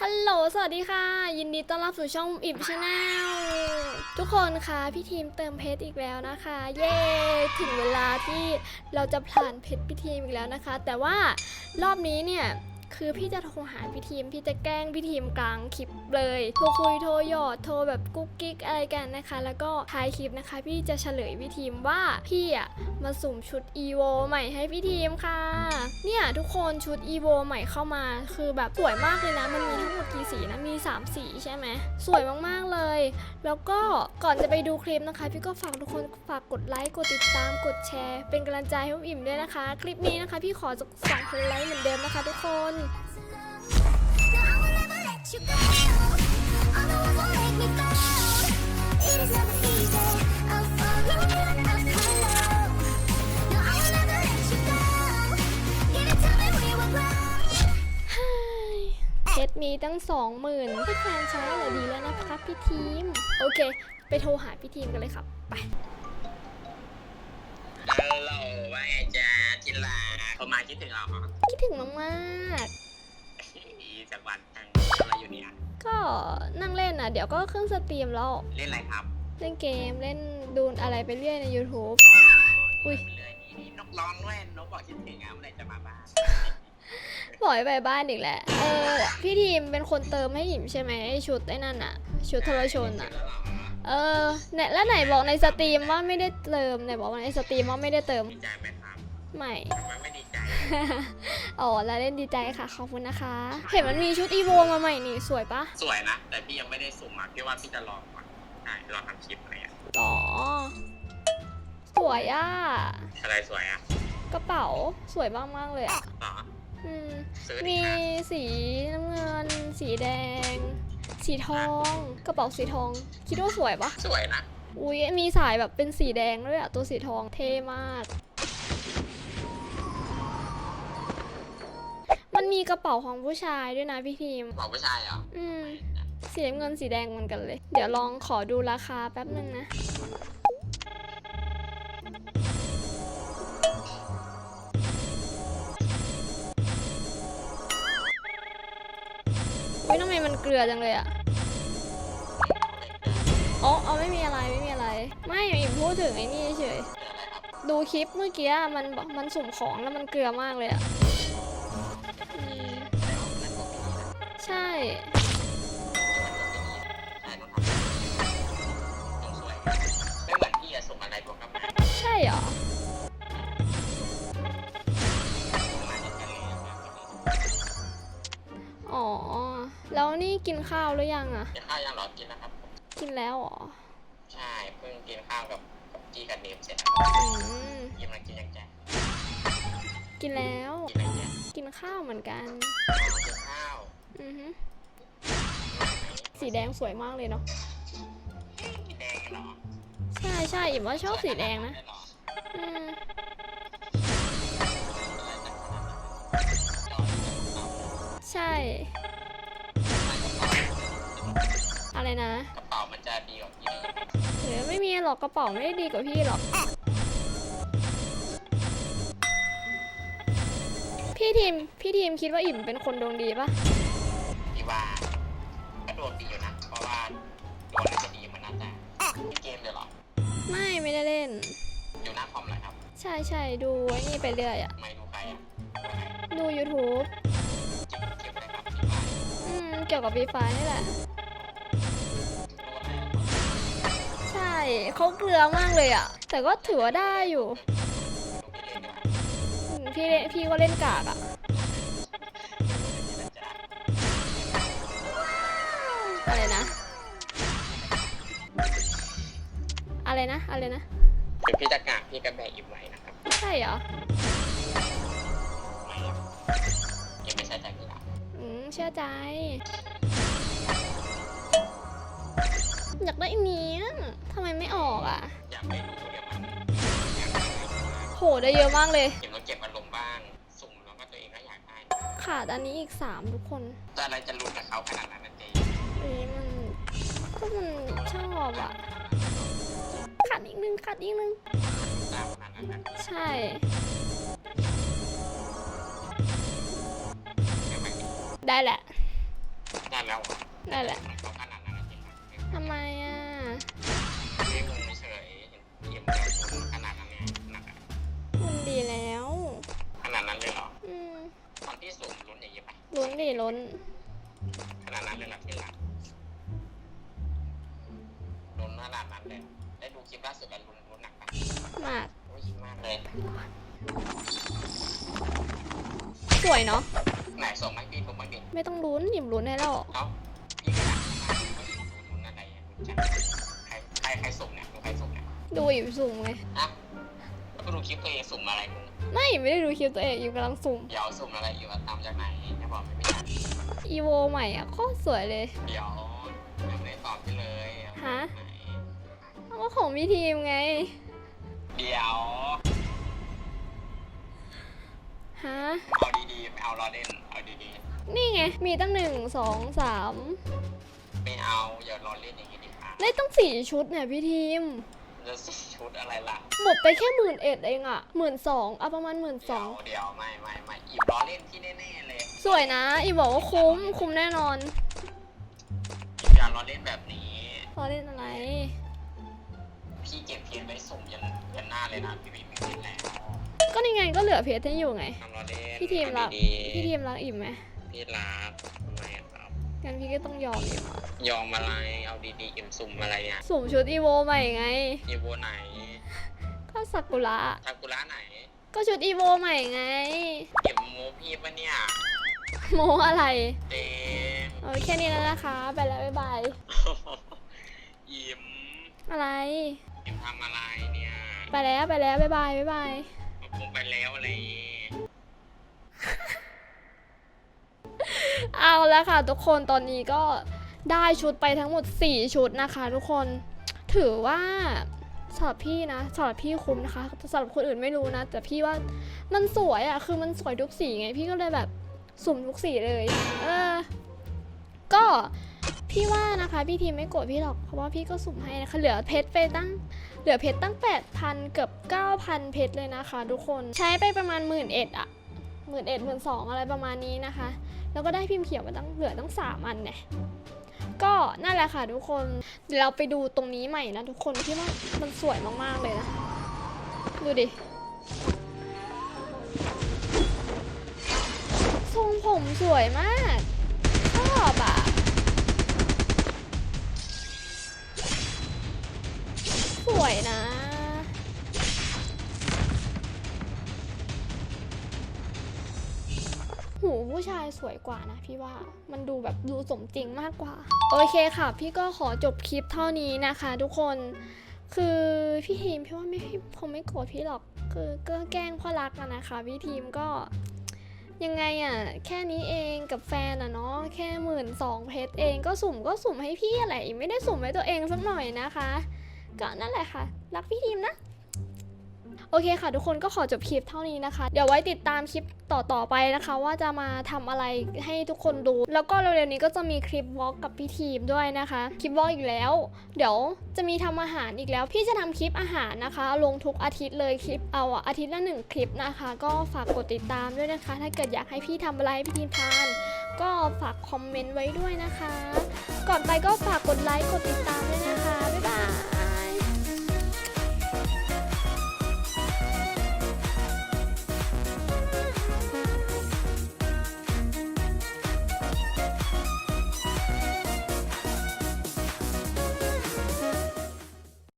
ฮัลโหล สวัสดีค่ะ ยินดีต้อนรับสู่ช่องอิบชาแนลทุกคนคะพี่ทีมเติมเพชรอีกแล้วนะคะ เย้ถึงเวลาที่เราจะผ่านเพชรพี่ทีมอีกแล้วนะคะ แต่ว่ารอบนี้เนี่ย คือพี่จะโทรหาพี่ทีม พี่จะแกล้งพี่ทีมกลางคลิปเลยโทรคุยโทรหยอดโทรแบบกุ๊กกิ๊กอะไรกันนะคะ แล้วก็ท้ายคลิปนะคะ พี่จะเฉลยพี่ทีมว่าพี่อะมาสุ่มชุด EVO ใหม่ให้พี่ทีมค่ะ เนี่ยทุกคนชุด EVO ใหม่เข้ามา คือแบบสวยมากเลยนะ มันมีทั้งหมดกี่สีนะมี 3 สีใช่ไหมสวยมากๆเลย แล้วก็ก่อนจะไปดูคลิปนะคะ พี่ก็ฝากทุกคนฝากกดไลค์กดติดตามกดแชร์ เป็นกำลังใจให้อิ่มด้วยนะคะ คลิปนี้นะคะ พี่ขอสักสองพันไลค์เหมือนเดิมนะคะ ทุกคน เพชรมีตั้งสองหมื่นพี่แฟนใช้อะไรดีแล้วนะครับพี่ทีม โอเค ไปโทรหาพี่ทีมกันเลยครับ ไปฮัลโหลว่าไงจ๊ะจิลาโทรมาคิดถึงเราเหรอคิดถึงมากอีจากวัน เนี่ยๆก็นั่งเล่นอะ เดี๋ยวก็ขึ้นสตรีมแล้ว เล่นอะไรครับเล่นเกมเล่นดูอะไรไปเรื่อยใน YouTube อุ๊ยดูเลยนี่นี่นกร้องด้วยนกบอกคิดถึงอะเมื่อไหร่จะมาบ้านปล่อยไปบ้านอีกแหละ เออ พี่ทีมเป็นคนเติมให้หยิมใช่ไหมไอ้ชุดไอ้นั่นอะ ชุดทรชนอะ เออเนี่ยแล้วไหนบอกในสตรีมว่าไม่ได้เติมไหนบอกว่าในสตรีมว่าไม่ได้เติม ดีใจไหมครับไม่ ทำไมไม่ดีใจ อ๋อแล้วเล่นดีใจค่ะ ขอบคุณนะคะ เห็นมันมีชุดอีโวมาใหม่นี่สวยปะสวยนะ แต่พี่ยังไม่ได้สุ่มอะพี่ว่าพี่จะลองก่อนใช่ลองทำคลิปอะไรอะอ๋อ สวยอะ อะไรสวยอะกระเป๋าสวยมากๆเลยอะต่ออืมซื้อดิมีค่ะสีน้ำเงิน สีแดง สีทอง กระเป๋าสีทอง คิดว่าสวยปะสวยนะ อุ้ยมีสายแบบเป็นสีแดงด้วยอะตัวสีทองเท่มาก มันมีกระเป๋าของผู้ชายด้วยนะพี่ทีมบอกผู้ชายเหรออืมสีน้ำเงินสีแดงเหมือนกันเลย เดี๋ยวลองขอดูราคาแป๊บนึงนะ อุ้ยทำไมมันเกลือจังเลยอะอ๋อเอาไม่มีอะไรไม่มีอะไร ไม่อิ่มพูดถึงไอ้นี่เฉย ดูคลิปเมื่อกี้อะมันบอกมันสุ่มของแล้วมันเกลือมากเลยอะ ไม่เหมือนพี่อะส่งอะไรบอกกลับมาใช่เหรอส่งมาจากทะเลอะอ๋อ แล้วนี่กินข้าวหรือยังอะกินข้าวยังเหรอกินแล้วครับ กินแล้วเหรอใช่เพิ่งกินข้าวกับกับจีกับเนมเสร็จอืมกินมากินยังแจ๊กินแล้ว กินอะไรแจ๊กินข้าวเหมือนกัน กินข้าว อือฮึสีแดงสวยมากเลยเนาะแดงเหรอใช่ใช่อิมว่าชอบสีแดงนะอืมใช่ อะไรนะกระเป๋ามันจะดีกว่าพี่หรือไม่มีหรอกกระเป๋าไม่ได้ดีกว่าพี่หรอก พี่ทีมพี่ทีมคิดว่าอิ่มเป็นคนดวงดีปะ พี่ว่าก็ดวงดีอยู่นะ เพราะว่าดวงน่าจะดีมันน่าจะที่เกมเลยเหรอ ไม่ไม่ได้เล่น อยู่หน้าคอมเลยครับ ใช่ใช่ดูไอ้นี่ไปเรื่อยอะไม่ดูใครอะดู YouTube จิบจิบเลยครับที่บ้านอืมเกี่ยวกับ Free Fire นี่แหละดูอะไรอะใช่เขาเกลือมากเลยอะแต่ก็ถือว่าได้อยู่ดูไปเรื่อยดีกว่า อืมพี่เล่นพี่ก็เล่นกากอะนะ นะ อะไรนะถึงพี่จะกากพี่ก็แบกอิ่มไว้นะครับ ใช่เหรอไม่ครับยังไม่ใช่ใจพี่ละอืมเชื่อใจ อยากได้อันเนี้ยทำไมไม่ออกอะ อยากไปดูเดี๋ยวมันอยากไปดูโหได้เยอะมากเลย เก็บต้องเก็บอารมณ์บ้าง สุ่มแล้วก็ตัวเองก็อยากได้ขาดอันนี้อีกสามทุกคนแต่อะไรจะลุ้นกับเขาขนาดนั้นนะเจ๊ อันนี้มันก็มันชอบอะ ขาดอีกนึงขาดอีกนึงตามขนาดนั้นนะใช่ไม่ไหวได้แหละแแล้วอะนั่นแหละมันเขาขนาดนั้นจริงไหมทำไมอะไม่งงเฉยเกมแบบขนาดนั้นเนี่ยหนักอะมันดีแล้วขนาดนั้นเลยเหรออืมตอนที่สูงลุ้นอย่างนี้ไปล้นดิล้นขนาดนั้นเลยเหรอที่รักลุ้นขนาดนั้นเลยได้ดูค ลิปล่าสุดกันลุ้นลุ้นหนักปะมาก โอ้ยมากเลยสวยเนาะ ไหนส่งมาให้พี่ผมบ้างดิไม่ต้องลุ้นหยิบลุ้นให้แล้ว เอ้าพี่ขนาดนั้นลุ้นลุ้นอะไรอะลุ้นจังใครใครใครส่งเนี่ยดูใครส่งเนี่ยดูหยิบสุ่มเลยอะแล้วก็ดูคลิปตัวเองสุ่มอะไรมึงไม่ไม่ได้ดูคลิปตัวเองอยู่กำลังสุ่ม เดี๋ยวสุ่มอะไรอยู่อะตามจากไหนจะบอกไม่ได้อีโวใหม่อะโคตรสวยเลย เดี๋ยวยังไม่ได้ตอบพี่เลยฮะไหนเอา ก็ของพี่ทีมไง เดี๋ยวฮะ เอาดีๆไม่เอาล้อเล่นเอาดีนี่ไง มีตั้งหนึ่งสองสามๆไม่เอาอย่าล้อเล่นอย่างนี้ดิค่ะได้ตั้งสี่ชุดเนี่ยพี่ทีมจะสี่ชุดอะไรล่ะหมดไปแค่หมื่นเอ็ดเองอะหมื่นสองเอาประมาณหมื่นสเดี๋อยงวเดี๋ยวไม่ไม่ไม่อีบล้อเล่นที่แน่ๆเลยสวยนะ อีบอกว่าคุ้ม คุ้มแน่นอนอีอย่าล้อเล่นแบบนี้พอเล่นอะไร พี่เก็บเพียนไว้ส่งยันยันหน้าเลยนะพี่พี่ไม่เห็นแล้วก็นี่ไงก็เหลือเพจให้อยู่ไง ทำล้อเล่นพี่ทีมรักเอาดีๆพี่ทีมรักอิ่มไหมพี่รักทำไมอะครับ งั้นพี่ก็ต้องยอมอิ่มอะยอมอะไร เอาดีๆอิ่มสุ่มอะไรเนี่ยสุ่มชุดอีโวใหม่ไง อีโวไหนก็สักุระซากุระไหนก็ชุดอีโวใหม่ไงอิ่มโมพี่ปะเนี่ยโมอะไรเจมโอเคแค่นี้แล้วนะคะ ไปแล้วบ๊ายบาย อิ่มอะไร อิ่มทำอะไรเนี่ยไปแล้วไปแล้วบ๊ายบายบ๊ายบายคงไปแล้วอะไรเอาแล้วค่ะ ทุกคนตอนนี้ก็ได้ชุดไปทั้งหมด 4 ชุดนะคะ ทุกคนถือว่าสำหรับพี่นะสำหรับพี่คุ้มนะคะสำหรับคนอื่นไม่รู้นะ แต่พี่ว่ามันสวยอะ่ะคือมันสวยทุกสีไง พี่ก็เลยแบบสุ่มทุกสีเลย เออ ก็ พี่ว่านะคะพี่ทีมไม่โกรธพี่หรอกเพราะว่าพี่ก็สุ่มให้นะคะเหลือเพชรไปตั้ง เหลือเพชรตั้ง 8,000 เกือบ 9,000 เพชรเลยนะคะ ทุกคนใช้ไปประมาณ1 1 0 0 0อะหมื่นเอ็ดหมื่นสองอะไรประมาณนี้นะคะ แล้วก็ได้พิมพ์เขียวมาตั้งเหลือตั้งสามอันเนี่ยก็นั่นแหละค่ะทุกคนเดี๋ยวเราไปดูตรงนี้ใหม่นะทุกคนที่ว่ามันสวยมากๆเลยนะ ดูดิทรงผมสวยมาก หูผู้ชายสวยกว่านะพี่ว่ามันดูแบบดูสมจริงมากกว่า โอเคค่ะ พี่ก็ขอจบคลิปเท่านี้นะคะ ทุกคนคือพี่ทีมพี่ว่าไม่คงไม่โกรธพี่หรอกคือก็แกล้งพ่อรักอะนะคะพี่ทีมก็ยังไงอะแค่นี้เองกับแฟนอะเนาะแค่หมื่นสองเพชรเองก็สุ่มก็สุ่มให้พี่อะไร ไม่ได้สุ่มให้ตัวเองสักหน่อยนะคะ ก็นั่นแหละค่ะ รักพี่ทีมนะ โอเคค่ะ ทุกคนก็ขอจบคลิปเท่านี้นะคะ เดี๋ยวไว้ติดตามคลิปต่อๆไปนะคะ ว่าจะมาทำอะไรให้ทุกคนดู แล้วก็เร็วๆนี้ก็จะมีคลิปวอล์กกับพี่ทีมด้วยนะคะคลิปวอล์กอีกแล้ว เดี๋ยวจะมีทำอาหารอีกแล้ว พี่จะทำคลิปอาหารนะคะ ลงทุกอาทิตย์เลยคลิปเอาอาทิตย์ละหนึ่งคลิปนะคะ ก็ฝากกดติดตามด้วยนะคะ ถ้าเกิดอยากให้พี่ทำอะไรให้พี่ทีมทาน ก็ฝากคอมเมนต์ไว้ด้วยนะคะ ก่อนไปก็ฝากกดไลค์กดติดตาม